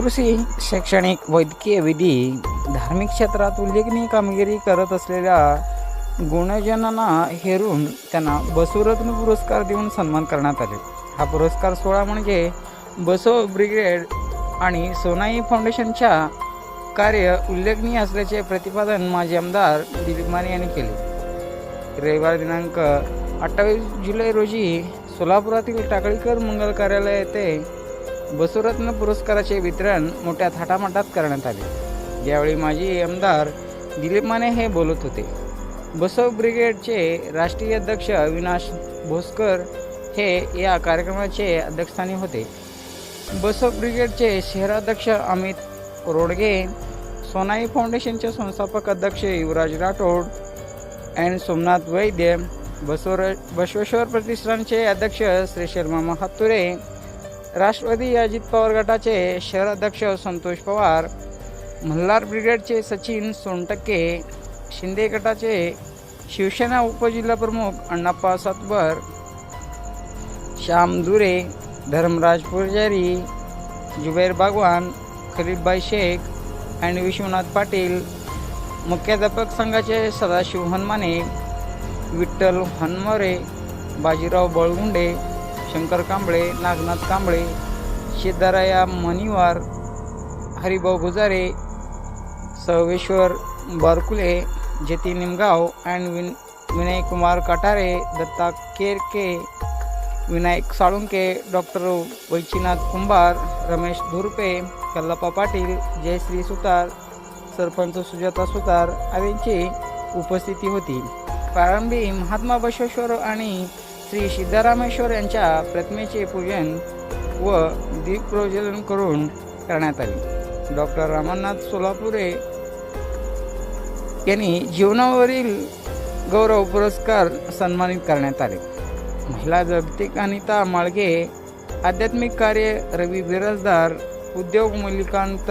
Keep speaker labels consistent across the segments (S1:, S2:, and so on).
S1: कृषी शैक्षणिक वैद्यकीय विधी धार्मिक क्षेत्रात उल्लेखनीय कामगिरी करत असलेल्या गुणजनांना हेरून त्यांना बसुरत्न पुरस्कार देऊन सन्मान करण्यात आले. हा पुरस्कार सोहळा म्हणजे बसो ब्रिगेड आणि सोनाई फाउंडेशनच्या कार्य उल्लेखनीय असल्याचे प्रतिपादन माजी आमदार दिलीप माने यांनी केले. रविवार दिनांक अठ्ठावीस जुलै रोजी सोलापुरातील टाकळीकर मंगल कार्यालय येथे बसवरत्न पुरस्काराचे वितरण मोठ्या थाटामाटात करण्यात आले. यावेळी माजी आमदार दिलीप माने हे बोलत होते. बसव ब्रिगेडचे राष्ट्रीय अध्यक्ष अविनाश भोसकर हे या कार्यक्रमाचे अध्यक्षस्थानी होते. बसव ब्रिगेडचे शहराध्यक्ष अमित रोडगे सोनाई फाउंडेशनचे संस्थापक अध्यक्ष युवराज राठोड अँड सोमनाथ वैद्य बसवर बसवेश्वर प्रतिष्ठानचे अध्यक्ष श्री शर्मा महातुरे राष्ट्रवादी अजित पवार गटाचे शहराध्यक्ष संतोष पवार मल्हार ब्रिगेडचे सचिन सोनटक्के शिंदे गटाचे शिवसेना उपजिल्हाप्रमुख अण्णाप्पा सातबर श्याम दुरे धर्मराज पुजारी जुबैर बागवान खलीलबाई शेख अँड विश्वनाथ पाटील मुख्याध्यापक संघाचे सदाशिव हनमाने विठ्ठल हनमरे बाजीराव बळगुंडे शंकर कांबळे नागनाथ कांबळे सिद्धाराया मणिवार हरिभाऊ गुजारे सर्वेश्वर बारकुले जती निमगाव अँड विन विनय कुमार कटारे दत्ता केरके विनायक साळुंके डॉक्टर वैचिनाथ कुंभार रमेश धुरपे कल्लप्पा पाटील जयश्री सुतार सरपंच सुजाता सुतार आदींची उपस्थिती होती. प्रारंभी महात्मा बसवेश्वर आणि श्री सिद्धारामेश्वर यांच्या प्रतिमेचे पूजन व दीपप्रज्वलन करून करण्यात आले. डॉक्टर रामनाथ सोलापुरे यांनी जीवनावरील गौरव पुरस्कार सन्मानित करण्यात आले. महिला जागतिक अनिता माळगे आध्यात्मिक कार्य रवी बिराजदार उद्योग मल्लिकांत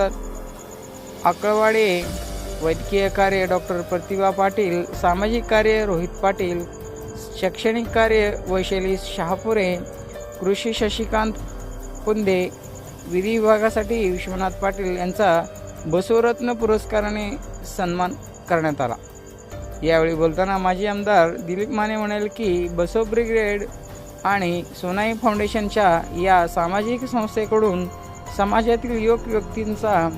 S1: आकळवाडे वैद्यकीय कार्य डॉक्टर प्रतिभा पाटील सामाजिक कार्य रोहित पाटील शैक्षणिक कार्य वैशाली शहापुरे कृषी शशिकांत पुंदे विधी विभागासाठी विश्वनाथ पाटील यांचा बसवरत्न पुरस्काराने सन्मान करण्यात आला. यावेळी बोलताना माजी आमदार दिलीप माने म्हणाले की बसव ब्रिगेड आणि सोनाई फाउंडेशनच्या या सामाजिक संस्थेकडून समाजातील योग व्यक्तींचा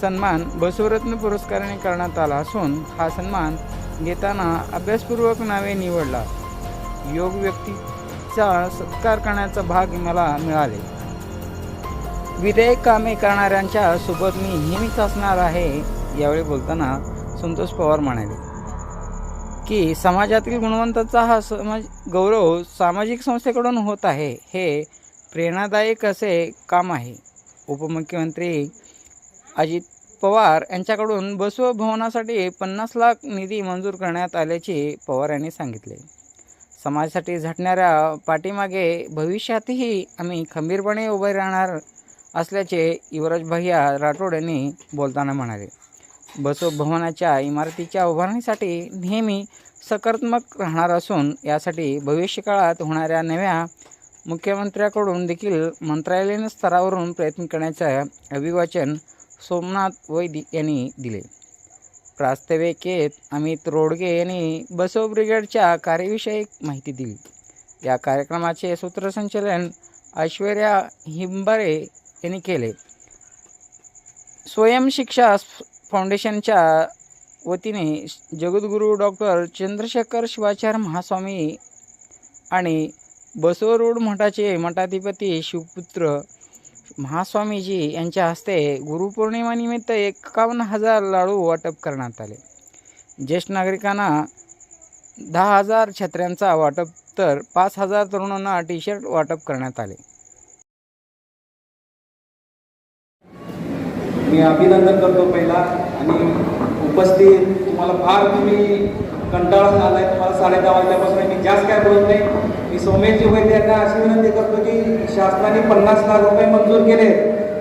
S1: सन्मान बसवरत्न पुरस्काराने करण्यात आला असून हा सन्मान घेताना अभ्यासपूर्वक नावे निवडला. योग व्यक्तीचा सत्कार करण्याचा भाग मला मिळाले. विधेयक कामे करणाऱ्यांच्या सोबत मी नेहमीच असणार आहे यावेळी बोलताना संतोष पवार म्हणाले. की समाजातील गुणवंताचा हा समाज गौरव सामाजिक संस्थेकडून होत आहे हे प्रेरणादायक असे काम आहे. उपमुख्यमंत्री अजित पवार यांच्याकडून बसव भवनासाठी पन्नास लाख निधी मंजूर करण्यात आल्याचे पवार यांनी सांगितले. समाजासाठी झटणाऱ्या पाठीमागे भविष्यातही आम्ही खंबीरपणे उभे राहणार असल्याचे युवराज भैया राठोड यांनी बोलताना म्हणाले. बसव भवनाच्या इमारतीच्या उभारणीसाठी नेहमी सकारात्मक राहणार असून यासाठी भविष्यकाळात होणाऱ्या नव्या मुख्यमंत्र्याकडून देखील मंत्रालयीन स्तरावरून प्रयत्न करण्याचं अभिवाचन सोमनाथ वैदिक यांनी दिले. प्रास्ताविकेत अमित रोडगे यांनी बसव ब्रिगेडच्या कार्यविषयक माहिती दिली. या कार्यक्रमाचे सूत्रसंचालन ऐश्वर्या हिंबारे यांनी केले. स्वयंशिक्षा फाउंडेशनच्या वतीने जगद्गुरू डॉक्टर चंद्रशेखर शिवाचार्य महास्वामी आणि बसवरोड मठाचे मठाधिपती शिवपुत्र महास्वामीजी यांच्या हस्ते गुरुपौर्णिमानिमित्त एकावन्न हजार लाडू वाटप करण्यात आले. ज्येष्ठ नागरिकांना दहा हजार छत्र्यांचा वाटप तर पाच हजार तरुणांना टी शर्ट वाटप करण्यात आले.
S2: मी अभिनंदन करतो पहिला आणि उपस्थित तुम्हाला फार तुम्ही कंटाळून आलाय. तुम्हाला साडे दहा वाजल्यापासून मी जास्त काय बोलत नाही. मी सोमेशजी वैद्य यांना अशी विनंती करतो की शासनाने पन्नास लाख रुपये मंजूर केले.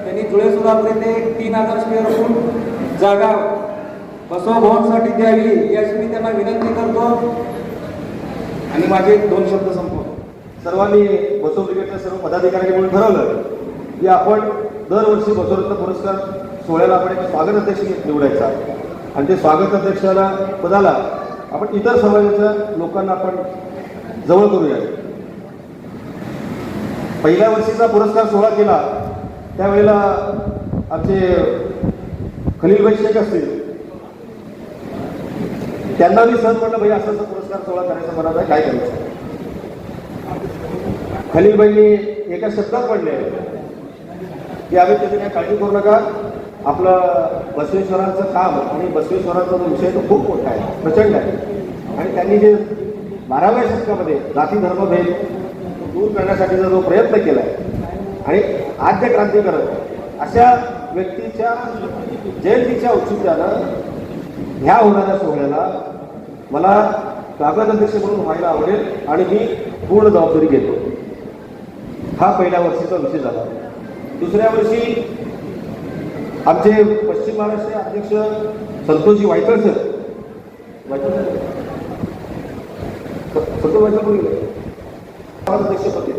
S2: त्यांनी धुळे सोलापूर येथे तीन हजार स्क्वेअर फूट जागा बसवभवनसाठी द्यावी याची मी त्यांना विनंती करतो. आणि माझे दोन शब्द संपवतो.
S3: सर्वांनी बसव ब्रिगेडच्या सर्व पदाधिकाऱ्यांनी म्हणून ठरवलं की आपण दरवर्षी बसवरत्न पुरस्कार सोहळ्याला आपण एक स्वागत अध्यक्ष निवडायचा. आणि ते स्वागत अध्यक्षाला पदाला आपण इतर समाजाच्या लोकांना आपण जवळ करूया. पहिल्या वर्षीचा पुरस्कार सोहळा केला त्यावेळेला आमचे खलील शेख असतील. त्यांना मी सहज म्हटलं भाई असा पुरस्कार सोहळा करायचा मनात आहे काय करायचं? खलीलबाईंनी एका शब्दात पडले की आम्ही त्याची काही काळजी करू नका. आपलं बसवेश्वरांचं काम आणि बसवेश्वरांचा जो विषय तो खूप मोठा आहे प्रचंड आहे. आणि त्यांनी जे बाराव्या शतकामध्ये जाती धर्मभेद दूर करण्यासाठीचा जो प्रयत्न केला आहे आणि आद्य क्रांतिकारक अशा व्यक्तीच्या जयंतीच्या औचित्यानं ह्या होणाऱ्या सोहळ्याला मला कागद अध्यक्ष म्हणून व्हायला आवडेल आणि मी पूर्ण जबाबदारी घेतो. हा पहिल्या वर्षीचा विषय झाला. दुसऱ्या वर्षी आमचे पश्चिम महाराष्ट्र अध्यक्ष संतोषजी वायकर सर. वायकर सर. संतोष वायकर अध्यक्षपदी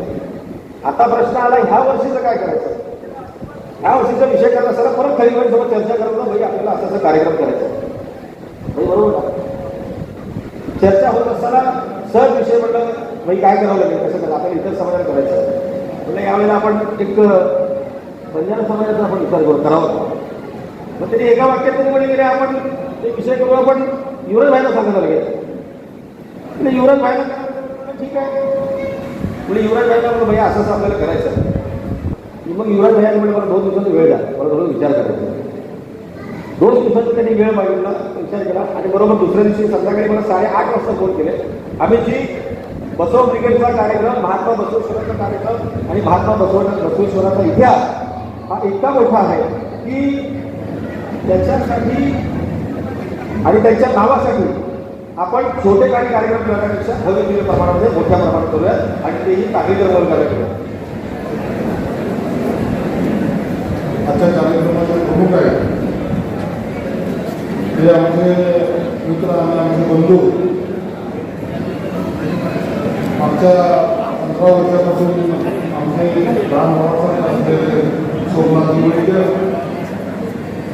S3: आता प्रश्न आला ह्या वर्षीचं काय करायचं? ह्या वर्षीचा विषय करत असताना परत काही सोबत चर्चा करत भाई आपल्याला असा असा कार्यक्रम करायचा बरोबर ना? चर्चा होत असताना सर विषय म्हटलं भाई काय करावं लागेल? कसं करायचं आपल्याला इतर समाजाला करायचं म्हणजे यावेळेला आपण एक बंजारा समाजाचा आपण विचार करू करावा मग त्यांनी एका वाक्यात तरी म्हणे गेले आपण ते विषय करू आपण युवराज भाईला सांगायला लागेल. म्हणजे युवराज भाईला ठीक आहे. म्हणजे युवराज भाईला म्हणलं भैया असं आपल्याला करायचं आहे. मग युवराज भाईला म्हणजे मला दोन दिवसाचा वेळ द्या. मला थोडं विचार करायचा दोन दिवसाचा त्यांनी वेळ मागितला विचार केला. आणि बरोबर दुसऱ्या दिवशी संध्याकाळी मला साडेआठ वाजता फोन केले. आम्ही जी बसव क्रिकेटचा कार्यक्रम महात्मा बसवेश्वराचा कार्यक्रम आणि महात्मा बसव बसवेश्वराचा इतिहास हा इतका मोठा आहे की त्याच्यासाठी आणि त्यांच्या नावासाठी आपण छोटे काही कार्यक्रम करण्यापेक्षा हवे दिले प्रमाणामध्ये मोठ्या प्रमाणात करूया आणि तेही कार्यक्रम करायला
S4: आजच्या कार्यक्रमाचे प्रमुख आहे ते आमचे मित्र आणि आमचे बंधू. आमच्या पंधरा वर्षापासून आमचे लहान भावासाहेब असलेले सोमनाथ मुळीकर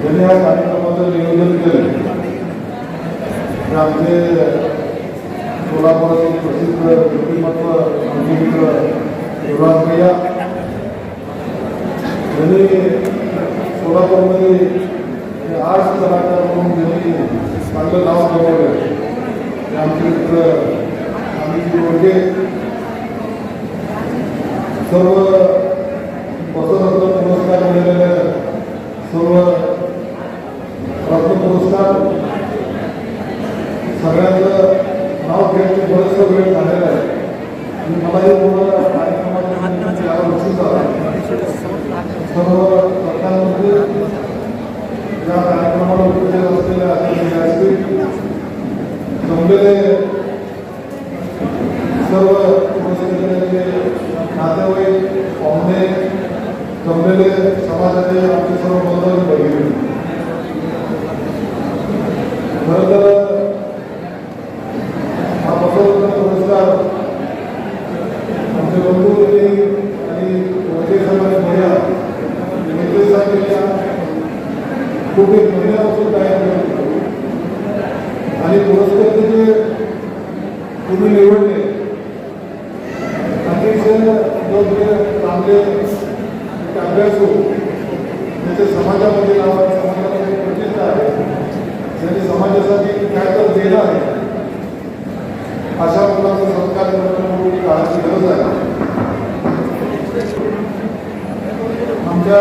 S4: यांनी या कार्यक्रमाचं नियोजन केलं. ते आमचे सोलापुरातील प्रसिद्ध व्यक्तिमत्व आमचे मित्र युवराज भैया त्यांनी सोलापूरमध्ये हे आर्ट्स कलाकार म्हणून त्यांनी चांगलं नाव कमवलं ते आमचे मित्र आम्ही मोठे सर्व वसंतरत्न पुरस्कार मिळालेले सर्व रत्न पुरस्कार सगळ्यांचं नाव घेण्याचे बरेचसं वेळ झालेलं आहे आणि मला हे पूर्ण कार्यक्रमाच्या या वर्षीचा सर्व प्रधानमंत्री या कार्यक्रमाला उपस्थित असलेल्या अतिथी व्यासपीठ जमलेले सर्व उपस्थितीचे नातेवाईक पाहुणे जमलेले समाजाचे आमचे सर्व बंधू भगिनी खरं तर हा बसवरत्न पुरस्कार आमचे बंधू होते आणि वडील समाज भैया नेतेसाठी खूप एक महिन्यापासून तयार करतो आणि पुरस्कार जे तुम्ही निवडले अतिशय योग्य आपले एक अभ्यासू त्याचे समाजामध्ये नाव आहे समाजामध्ये प्रतिष्ठा आहे. ज्यांनी समाजासाठी काय तर दिलं आहे अशा मुलांचा संस्कार करणं काळाची गरज आहे. आमच्या